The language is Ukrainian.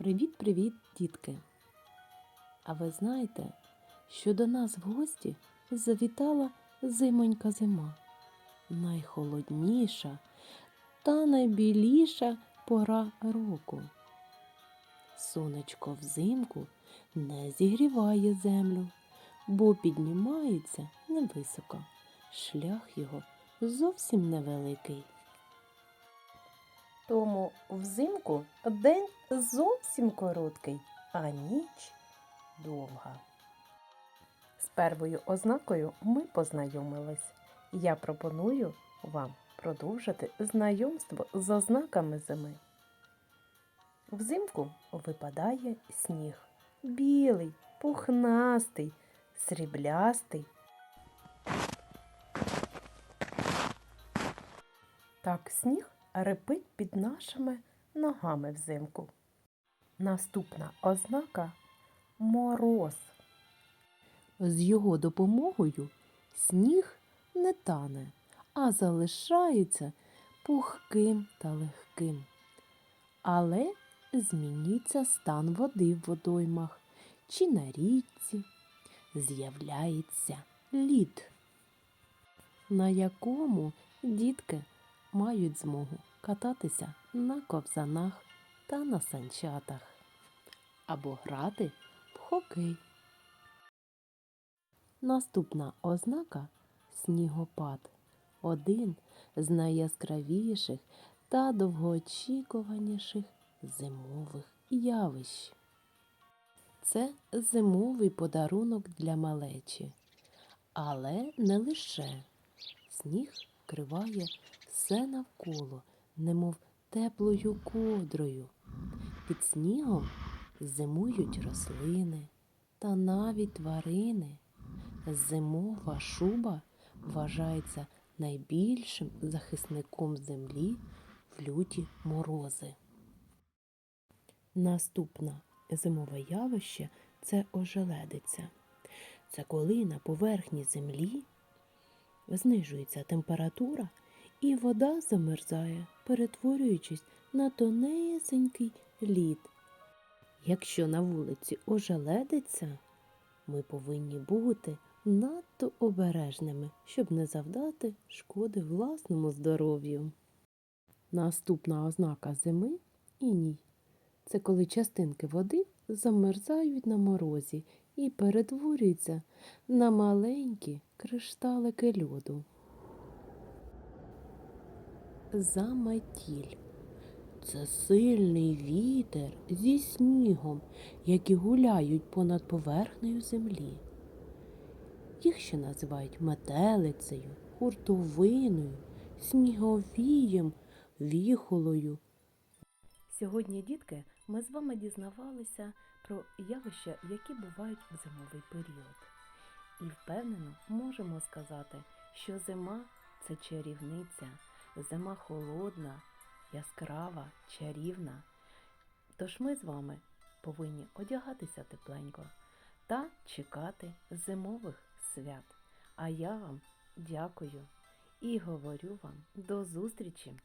Привіт-привіт, дітки! А ви знаєте, що до нас в гості завітала зимонька зима, найхолодніша та найбіліша пора року. Сонечко взимку не зігріває землю, бо піднімається невисоко. Шлях його зовсім невеликий. Тому взимку день зовсім короткий, а ніч довга. З первою ознакою ми познайомились. Я пропоную вам продовжити знайомство з ознаками зими. Взимку випадає сніг. Білий, пухнастий, сріблястий. Так сніг репить під нашими ногами взимку. Наступна ознака мороз. З його допомогою сніг не тане, а залишається пухким та легким. Але змінюється стан води в водоймах чи на річці. З'являється лід, на якому дітки мають змогу кататися на ковзанах та на санчатах або грати в хокей. Наступна ознака снігопад один з найяскравіших та довгоочікуваніших зимових явищ. Це зимовий подарунок для малечі, але не лише сніг вкриває все навколо, немов теплою ковдрою. Під снігом зимують рослини та навіть тварини. Зимова шуба вважається найбільшим захисником землі в люті морози. Наступне зимове явище це ожеледиця. Це коли на поверхні землі знижується температура і вода замерзає, перетворюючись на тонесенький лід. Якщо на вулиці ожеледиться, ми повинні бути надто обережними, щоб не завдати шкоди власному здоров'ю. Наступна ознака зими іній. Це коли частинки води замерзають на морозі і перетворюються на маленькі кришталики льоду. Заметіль. Це сильний вітер зі снігом, які гуляють понад поверхнею землі. Їх ще називають метелицею, хуртовиною, сніговієм, віхолою. Сьогодні, дітки, ми з вами дізнавалися про явища, які бувають в зимовий період. І впевнено можемо сказати, що зима це чарівниця, зима холодна, яскрава, чарівна. Тож ми з вами повинні одягатися тепленько та чекати зимових свят. А я вам дякую і говорю вам до зустрічі!